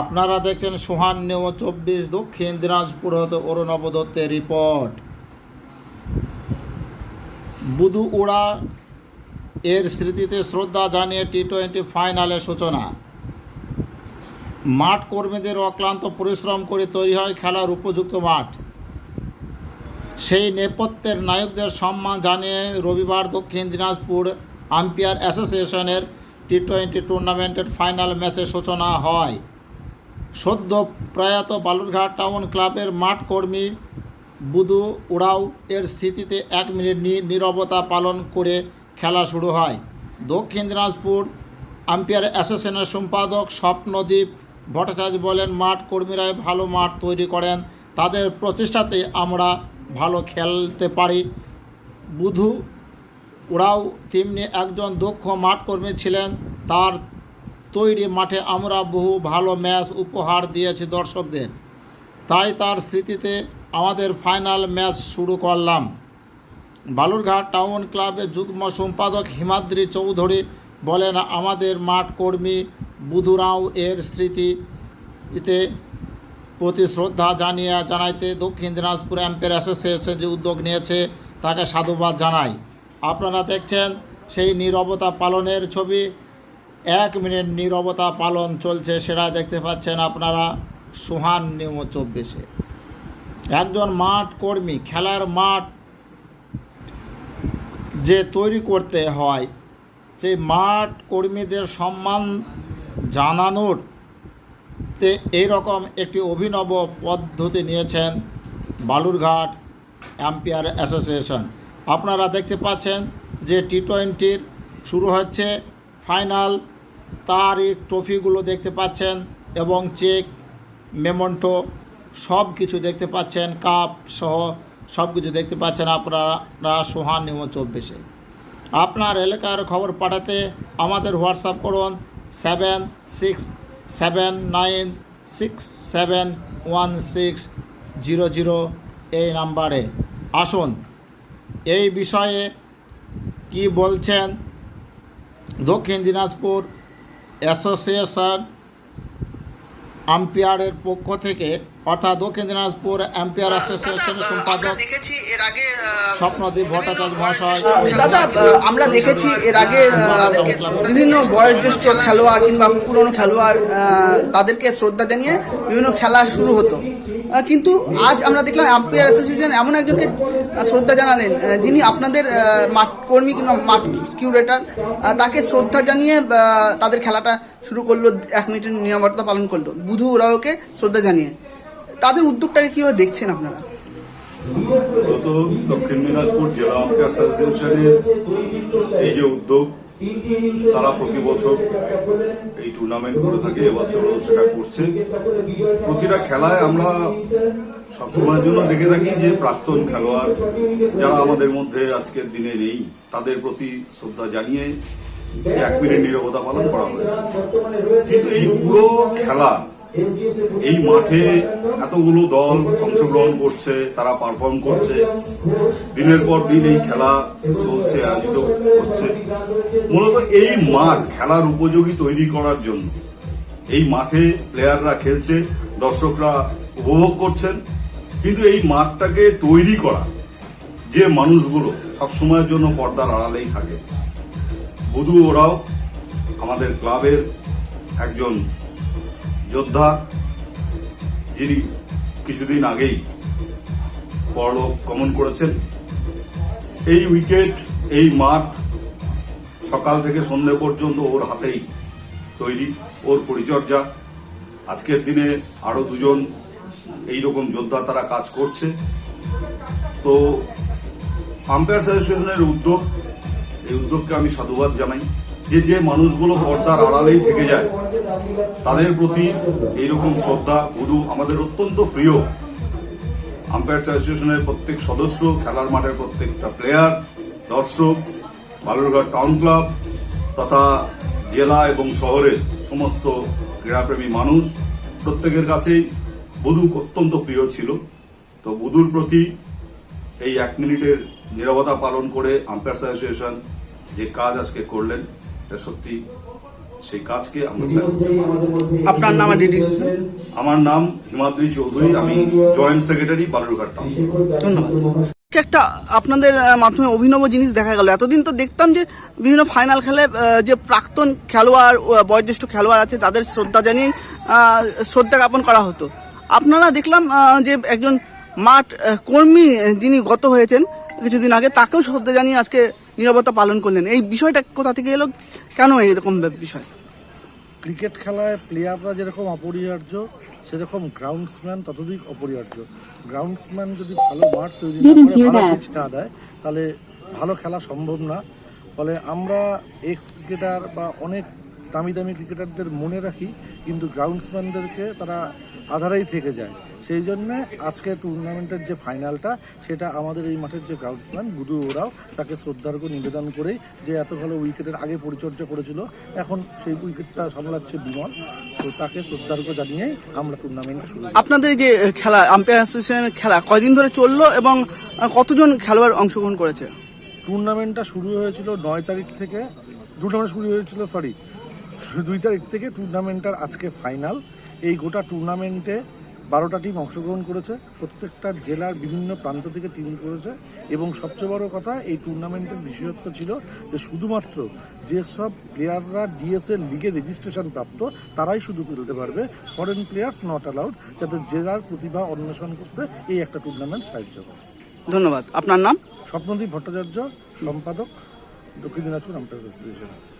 আপনারা দেখছেন সোহান নেও চব্বিশ, দক্ষিণ দিনাজপুর হতে অরুণব দত্তের রিপোর্ট। বুধু উড়া এর স্মৃতিতে শ্রদ্ধা জানিয়ে টি টোয়েন্টি ফাইনালের সূচনা। মাঠ কর্মীদের অক্লান্ত পরিশ্রম করে তৈরি হয় খেলার উপযুক্ত মাঠ। সেই নেপথ্যের নায়কদের সম্মান জানিয়ে রবিবার দক্ষিণ দিনাজপুর আম্পায়ার অ্যাসোসিয়েশনের টি টোয়েন্টি টুর্নামেন্টের ফাইনাল ম্যাচের সূচনা হয়। সদ্য প্রয়াত বালুরঘাট টাউন ক্লাবের মাঠ কর্মী বুধু উড়াও এর স্থিতিতে এক মিনিট নীরবতা পালন করে খেলা শুরু হয়। দক্ষিণ দিনাজপুর আম্পায়ার অ্যাসোসিয়েশনের সম্পাদক স্বপ্নদীপ ভট্টাচার্য বলেন, মাঠ কর্মীরাই ভালো মাঠ তৈরি করেন। তাদের প্রচেষ্টাতে আমরা ভালো খেলতে পারি। বুধু ওরাও তেমনি একজন দক্ষ মাঠকর্মী ছিলেন। তার তৈরি মাঠে আমরা বহু ভালো ম্যাচ উপহার দিয়েছি দর্শকদের। তাই তার স্মৃতিতে আমাদের ফাইনাল ম্যাচ শুরু করলাম। বালুরঘাট টাউন ক্লাবের যুগ্ম সম্পাদক হিমাদ্রি চৌধুরী বলেন, আমাদের মাঠ কর্মী বুধুরাও এর স্মৃতিতে প্রতি শ্রদ্ধা জানিয়ে জানাইতে দক্ষিণ দিনাজপুর অ্যাম্পের অ্যাসোসিয়েশন যে উদ্যোগ নিয়েছে, তাকে সাধুবাদ জানাই। আপনারা দেখছেন সেই নীরবতা পালনের ছবি। এক মিনিট নীরবতা পালন চলছে, সেটা দেখতে পাচ্ছেন আপনারা সুহান নিয়ম চব্বিশে। একজন মাঠ কর্মী, খেলার মাঠ যে তৈরি করতে হয়, সেই মাঠ কর্মীদের সম্মান জানানোর তে এইরকম একটি অভিনব পদ্ধতি নিয়েছেন বালুরঘাট অ্যাম্পিয়ার অ্যাসোসিয়েশন। আপনারা দেখতে পাচ্ছেন যে টি টোয়েন্টির শুরু হচ্ছে ফাইনাল তারই ট্রফিগুলো দেখতে পাচ্ছেন এবং চেক, মেমন্টো সব কিছু দেখতে পাচ্ছেন, কাপ সহ সব কিছু দেখতে পাচ্ছেন আপনারা সোহান নিম চব্বিশে। আপনার এলাকার খবর পাঠাতে আমাদের হোয়াটসঅ্যাপ করুন seven six seven nine six seven one six zero zero এই নাম্বারে আসুন। এই বিষয়ে কি বলছেন? দক্ষিণ দিনাজপুর অ্যাসোসিয়েশন আম্পায়ারের পক্ষ থেকে অর্থাৎ দক্ষিণ দিনাজপুর আম্পায়ার অ্যাসোসিয়েশনের সম্পাদক দেখেছি এর আগে স্বপ্নদীপ ভট্টাচার্য মহাশয় দাদা আমরা দেখেছি এর আগে বিভিন্ন বয়োজ্যেষ্ঠ খেলোয়াড় কিংবা পুরনো খেলোয়াড় তাদেরকে শ্রদ্ধা জানিয়ে বিভিন্ন খেলা শুরু হতো। কিন্তু আজ আমরা দেখলাম আম্পায়ার অ্যাসোসিয়েশন এমন একজনকে শ্রদ্ধা জানালেন। যিনি আপনাদের মাঠ কর্মী কিংবা মাঠ কিউরেটার তাকে শ্রদ্ধা জানিয়ে তাদের খেলাটা শুরু করল, এক মিনিটের নিয়মবদ্ধতা পালন করল। বুধু ওরাওকে শ্রদ্ধা জানিয়ে। তাদের উদ্যোগটাকে কীভাবে দেখছেন আপনারা? দক্ষিণ দিনাজপুর জেলা আম্পায়ার অ্যাসোসিয়েশনের এই যে উদ্যোগ, তারা প্রতি বছর এই টুর্নামেন্ট করে থাকে, এবছরও সেটা করছে। প্রতিটা খেলায় আমরা সবসময়ের জন্য দেখে থাকি যে প্রাক্তন খেলোয়াড় যারা আমাদের মধ্যে আজকের দিনে নেই, তাদের প্রতি শ্রদ্ধা জানিয়ে এক মিনিট নিরবতা পালন করা হয় কিন্তু এই পুরো খেলা, এই মাঠে এতগুলো দল অংশগ্রহণ করছে, তারা পারফর্ম করছে, দিনের পর দিন এই খেলা চলছে, আয়োজিত হচ্ছে। মূলত এই মাঠ খেলার উপযোগী তৈরি করার জন্য এই মাঠে প্লেয়াররা খেলছে, দর্শকরা উপভোগ করছেন কিন্তু এই মাঠটাকে তৈরি করা যে মানুষগুলো সবসময়ের জন্য পর্দার আড়ালেই থাকে। বুধু ওরাও আমাদের ক্লাবের একজন যোদ্ধা, যিনি কিছুদিন আগেই পরলোক গমন করেছেন। এই উইকেট, এই মাঠ সকাল থেকে সন্ধ্যে পর্যন্ত ওর হাতেই তৈরি, ওর পরিচর্যা। আজকের দিনে আরও দুজন এই রকম যোদ্ধা তারা কাজ করছে। তো আম্পায়ার অ্যাসোসিয়েশনের উদ্যোগ, এই উদ্যোগকে আমি সাধুবাদ জানাই। যে যে মানুষগুলো পর্দার আড়ালেই থেকে যায়, তাদের প্রতি এইরকম শ্রদ্ধা, গুরু আমাদের অত্যন্ত প্রিয়। আম্পায়ার্স অ্যাসোসিয়েশনের প্রত্যেক সদস্য, খেলার মাঠের প্রত্যেকটা প্লেয়ার দর্শক, বালুরঘাট টাউন ক্লাব তথা জেলা এবং শহরের সমস্ত ক্রীড়াপ্রেমী মানুষ প্রত্যেকের কাছেই বুধু অত্যন্ত প্রিয় ছিল। তো বুধুর প্রতি এই এক মিনিটের নিরবতা পালন করে আম্পায়ার অ্যাসোসিয়েশন যে কাজ আজকে করলেন তা সত্যি সেই কাজকে আমরা আপনার নাম আমার নাম হিমাদ্রি চৌধুরী আমি জয়েন্ট সেক্রেটারি বালুরঘাট টাউন। ধন্যবাদ। একটা আপনাদের মাধ্যমে অভিনব জিনিস দেখা গেল। এতদিন তো দেখতাম যে বিভিন্ন ফাইনাল খেলে যে প্রাক্তন খেলোয়াড় বয়োজ্যেষ্ঠ খেলোয়াড় আছে তাদের শ্রদ্ধা জানিয়েই আহ, শ্রদ্ধা জ্ঞাপন করা হতো। আপনারা দেখলাম যে একজন মাঠ কর্মী যিনি গত হয়েছেন কিছুদিন আগে তাকেও শ্রদ্ধা জানিয়ে আজকে নিরাপত্তা পালন করলেন। এই বিষয়টা কোথা থেকে এলো? কেন এরকম বিষয়? ক্রিকেট খেলায় প্লেয়াররা যেরকম অপরিহার্য সেরকম গ্রাউন্ডসম্যান ততোধিক অপরিহার্য। গ্রাউন্ডসম্যান যদি ভালো মাঠ তৈরি না করে. পিচ না দেয় তাহলে ভালো খেলা সম্ভব না। ফলে আমরা এক্স ক্রিকেটার বা অনেক দামি দামি ক্রিকেটারদের মনে রাখি কিন্তু গ্রাউন্ডসম্যানদেরকে তারা আধারেই থেকে যায়। সেই জন্য আজকে টুর্নামেন্টের যে ফাইনালটা সেটা আমাদের এই মাঠের যে গ্রাউন্ডসম্যান বুধু ওরাও তাকে শ্রদ্ধার্ঘ নিবেদন করেই যে এত ভালো উইকেটের আগে পরিচর্যা করেছিল এখন সেই উইকেটটা সামলাচ্ছে বিমল। তো তাকে শ্রদ্ধার্ঘ জানিয়েই আমরা টুর্নামেন্ট শুরু আপনাদের এই যে খেলা আম্পায়ার অ্যাসোসিয়েশনের খেলা কয়দিন ধরে চলল এবং কতজন খেলোয়াড় অংশগ্রহণ করেছে? টুর্নামেন্টটা শুরু হয়েছিল নয় তারিখ থেকে টুর্নামেন্ট শুরু হয়েছিল সরি দুই তারিখ থেকে টুর্নামেন্টটার আজকে ফাইনাল এই গোটা টুর্নামেন্টে বারোটা টিম অংশগ্রহণ করেছে। প্রত্যেকটা জেলার বিভিন্ন প্রান্ত থেকে টিম করেছে। এবং সবচেয়ে বড় কথা এই টুর্নামেন্টের বিশেষত্ব ছিল যে শুধুমাত্র যেসব প্লেয়াররা ডিএসএল লিগে রেজিস্ট্রেশন প্রাপ্ত তারাই শুধু খেলতে পারবে। ফরেন প্লেয়ার্স নট অ্যালাউড যাতে জেলার প্রতিভা অন্বেষণ করতে এই একটা টুর্নামেন্ট সাহায্য করে। ধন্যবাদ। আপনার নাম? স্বপ্নদীপ ভট্টাচার্য সম্পাদক দক্ষিণ দিনাজপুর আম্পায়ার অ্যাসোসিয়েশন